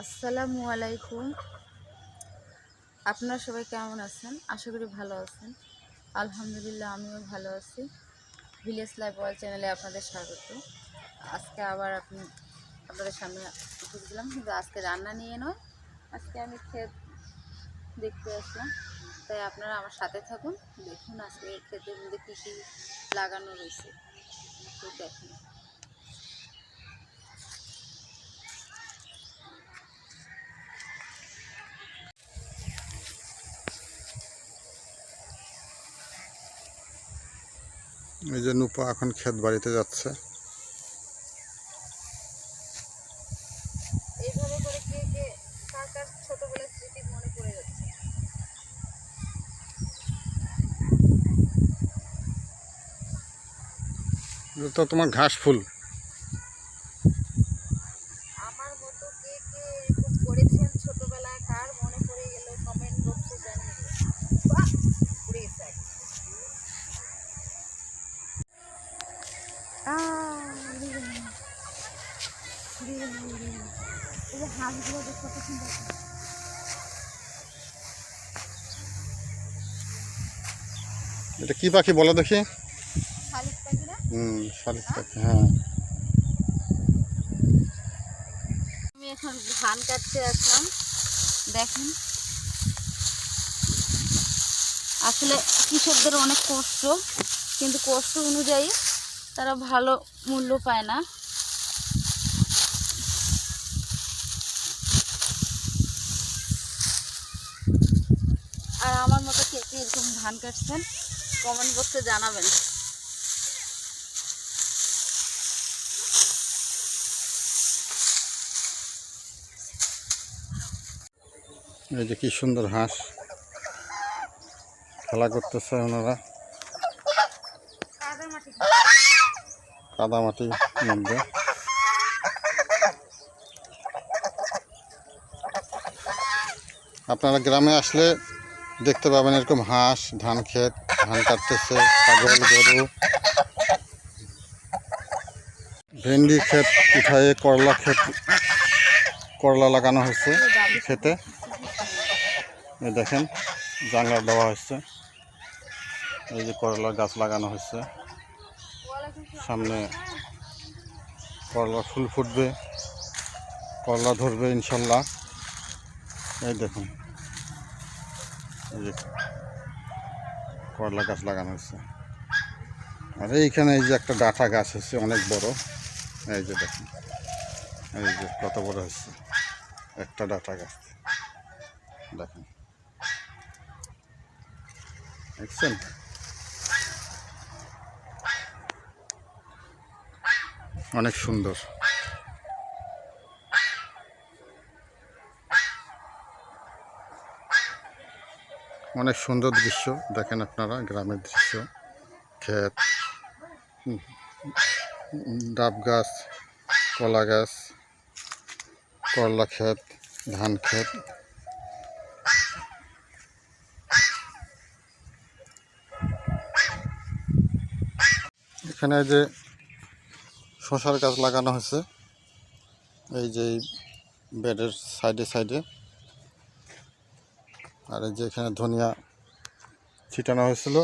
আসসালামু আলাইকুম। আপনারা সবাই কেমন আছেন? আশা করি ভালো আছেন। আলহামদুলিল্লাহ, আমিও ভালো আছি। ভিলেজ লাইফ ওয়াল চ্যানেলে আপনাদের স্বাগত। আজকে আবার আপনি আপনাদের সামনে উপস্থিত দিলাম কিন্তু আজকে রান্না নিয়ে নয়, আজকে আমি ক্ষেত দেখতে আসলাম। তাই আপনারা আমার সাথে থাকুন। দেখুন আজকে ক্ষেতের মধ্যে কী কী লাগানো রয়েছে। তো দেখুন। এই যে নুপা এখন ক্ষেত বাড়িতে যাচ্ছে। তো তোমার ঘাস ফুল। আমার মতো কে কে এরকম করেছেন ছোটবেলায় কার মনে পড়ে গেল? কমেন্ট বক্সে জানিয়ে বেশ কত সুন্দর এটা কি পাখি বলো দেখি? হুম শালিক পাখি হ্যাঁ। আমি এখন ধান কাটতে আসলাম দেখেন। আসলে কৃষকদের অনেক কষ্ট কিন্তু কষ্ট অনুযায়ী তারা ভালো মূল্য পায় না। আর আমার মতো কে কে এরকম ধান কাটছেন কমেন্ট বক্সে জানাবেন। এই যে কি সুন্দর হাঁস। খেলা করতেছে ওনারা। কাদা মাটির মধ্যে। আপনারা গ্রামে আসলে দেখতে পাবেন এরকম হাঁস, ধান ক্ষেত, ধান কাটতেছে, ছাগল, গরু। ভেন্ডি ক্ষেত উঠায়ে করলা ক্ষেত, করলা লাগানো হয়েছে খেতে দেখেন জানলা দেওয়া হয়েছে। এই যে করলার গাছ লাগানো হয়েছে। সামনে করলা ফুল ফুটবে, করলা ধরবে ইনশাল্লাহ। এই দেখুন। করলা গাছ লাগানো হয়েছে। আর এইখানে এই যে একটা ডাটা গাছ হচ্ছে অনেক বড়। এই যে দেখুন, এই যে কত বড় হচ্ছে একটা ডাটা গাছ। দেখেন, দেখছেন? অনেক সুন্দর। অনেক সুন্দর দৃশ্য, দেখেন আপনারা, গ্রামের দৃশ্য। ক্ষেত ডাব গাছ, কলা গাছ, করলা ক্ষেত, ধান ক্ষেত। এখানে যে শশার গাছ লাগানো হয়েছে, এই যে বেডের সাইডে সাইডে। আর এই যে এখানে ধনিয়া ছিটানো হয়েছিল।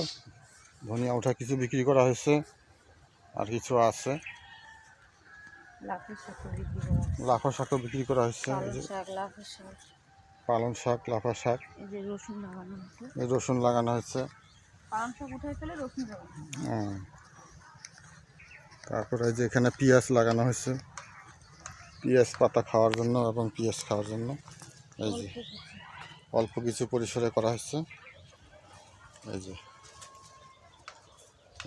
ধনিয়া ওঠা কিছু বিক্রি করা হয়েছে আর কিছু আছে। লাফি শাক বিক্রি করা লাফা শাকও বিক্রি করা হয়েছে। পালং শাক লাফা শাক। রসুন লাগানো হয়েছে। হুম। তারপরে যে এখানে পেঁয়াজ লাগানো হয়েছে। পেঁয়াজ পাতা খাওয়ার জন্য এবং পেঁয়াজ খাওয়ার জন্য। এই যে। অল্প কিছু পরিসরে করা হচ্ছে। এই যে।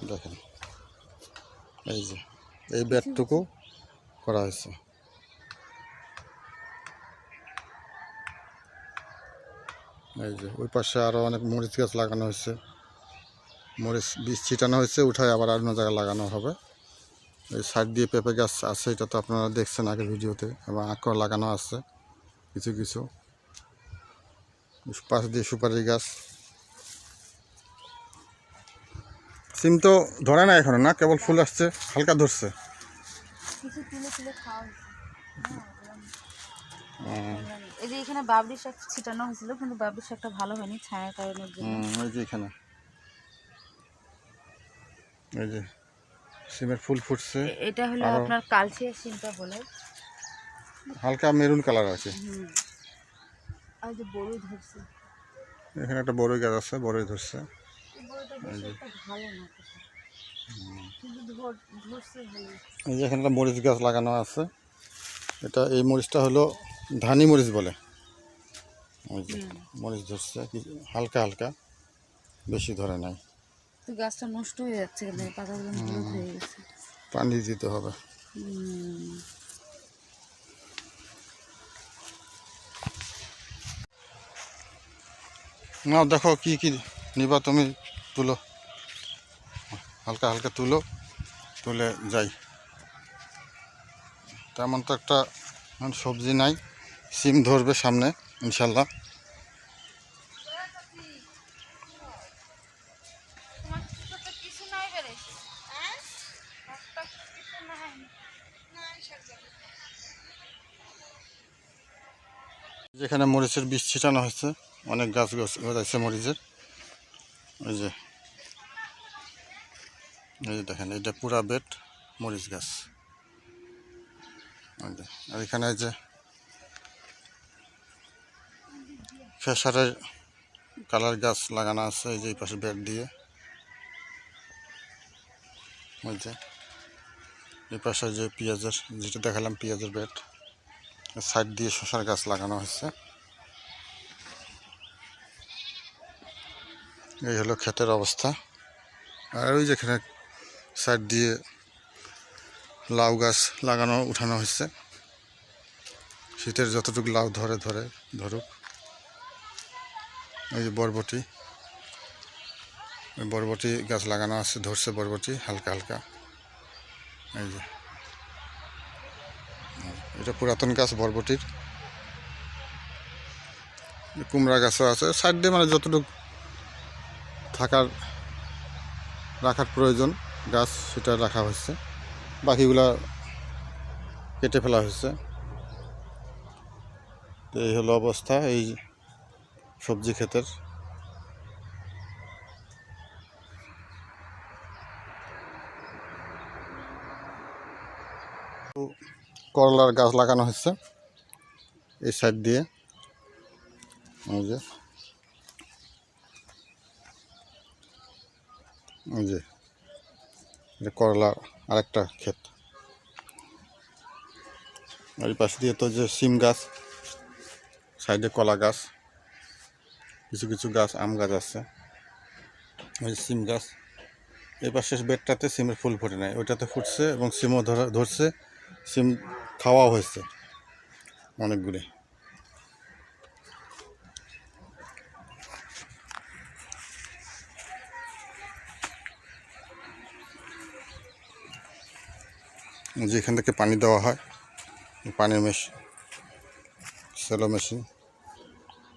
দেখেন। এই যে। এই ব্যাটটুকু করা হয়েছে। এই যে, ওই পাশে আরও অনেক মরিচ গাছ লাগানো হয়েছে। মরিচ বীজ ছিটানো হয়েছে, উঠায় আবার অন্য জায়গায় লাগানো হবে। এই সাইড দিয়ে পেঁপে গাছ আছে, এটা তো আপনারা দেখছেন আগে ভিডিওতে, এবং আঁকড় লাগানো আছে, কিছু কিছু। পাশ দিয়ে সুপারি গাছ। সিম তো ধরে না এখনও না? কেবল ফুল আসছে হালকা ধরছে। এই যে এখানে বাবরি শাক ছিটানো হয়েছিল কিন্তু বাবরি শাকটা ভালো হয়নি ছায়া কারণের জন্য। এই যে এখানে। এই যে সিমের ফুল ফুটছে। এটা হলো আপনার কালচিয়া সিমটা বলে। হালকা মেরুন কালার আছে। আর যে বড়ই ধরছে। এখানে একটা বড়ই গাছ আছে বড়ই ধরছে। এই যে। এখানে একটা মরিচ গাছ লাগানো আছে। এটা এই মরিচটা হলো ধানি মরিচ বলে। মরিচ ধরছে হালকা হালকা। বেশি ধরে নাই। গাছটা নষ্ট হয়ে যাচ্ছে পাতাগুলো হয়ে গেছে। পানি দিতে হবে। না, দেখো কি কি নিবা তুমি, তুলো। হালকা হালকা তুলো, তুলে যাই। তেমন তো একটা এখন সবজি নাই, সিম ধরবে সামনে, ইনশাল্লাহ। যেখানে মরিচের বীজ ছিটানো হয়েছে। অনেক গাছ গাছ গজাইছে মরিচের। ওই যে, এই যে দেখেন এটা পুরা বেড মরিচ গাছ। আর এখানে এই যে খেসারের কালার গাছ লাগানো আছে, এই যে এই পাশে বেড দিয়ে। ওই যে, এই পাশে যে পেঁয়াজের, যেটা দেখালাম পেঁয়াজের বেড, সাইড দিয়ে শশার গাছ লাগানো হয়েছে। এই হলো ক্ষেতের অবস্থা। আর ওই যেখানে সাইড দিয়ে লাউ গাছ লাগানো, উঠানো হয়েছে। শীতের যতটুকু লাউ ধরে ধরে, ধরুক। এই যে বরবটি। বরবটি গাছ লাগানো আছে, ধরছে বরবটি, হালকা হালকা। এই যে। এটা পুরাতন গাছ বরবটির। কুমড়া গাছও আছে। সাইড দিয়ে মানে যতটুকু থাকার, রাখার প্রয়োজন, গাছ সেটা রাখা হয়েছে। বাকিগুলা কেটে ফেলা হয়েছে। তো এই হলো অবস্থা, এই সবজি ক্ষেতের। করলার গাছ লাগানো হয়েছে, এই সাইড দিয়ে। যে। ওই যে এটা করলা আরেকটা ক্ষেত। আর এই পাশ দিয়ে তো যে সিম গাছ, সাইডে কলা গাছ, কিছু কিছু গাছ, আম গাছ আছে। ওই সিম গাছ, এই পাশের বেডটাতে সিমের ফুল ফোটে নেয় ওইটাতে ফুটছে এবং সিমও ধরা, ধরছে। সিম খাওয়াও হয়েছে অনেকগুলি। যেখান থেকে পানি দেওয়া হয় পানির মেশিন সেলো মেশিন,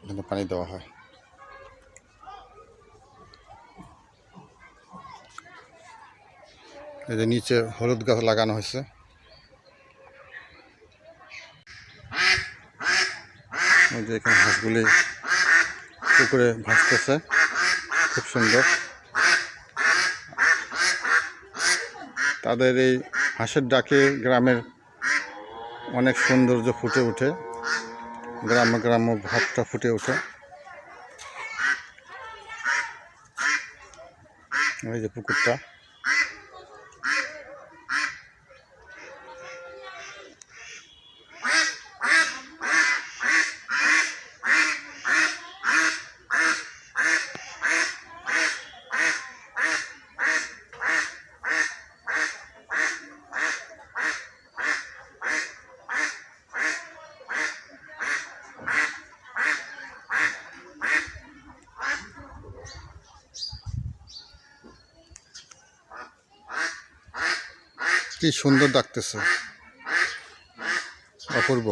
এখানে পানি দেওয়া হয়। এই যে নিচে হলুদ গাছ লাগানো হয়েছে। যে এখানে হাঁসগুলি পুকুরে ভাসতেছে, খুব সুন্দর। তাদের এই হাঁসের ডাকে গ্রামের অনেক সৌন্দর্য ফুটে ওঠে। গ্রামে গ্রাম্য ভাবটা ফুটে ওঠে। এই যে পুকুরটা। কি সুন্দর ডাকতেছে অপূর্ব।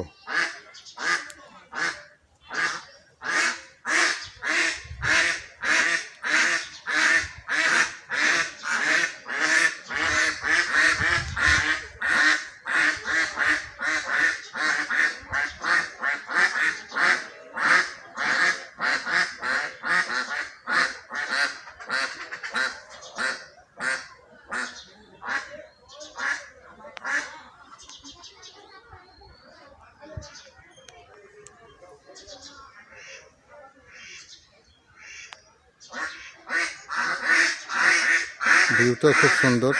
ভিউটাও খুব সুন্দর।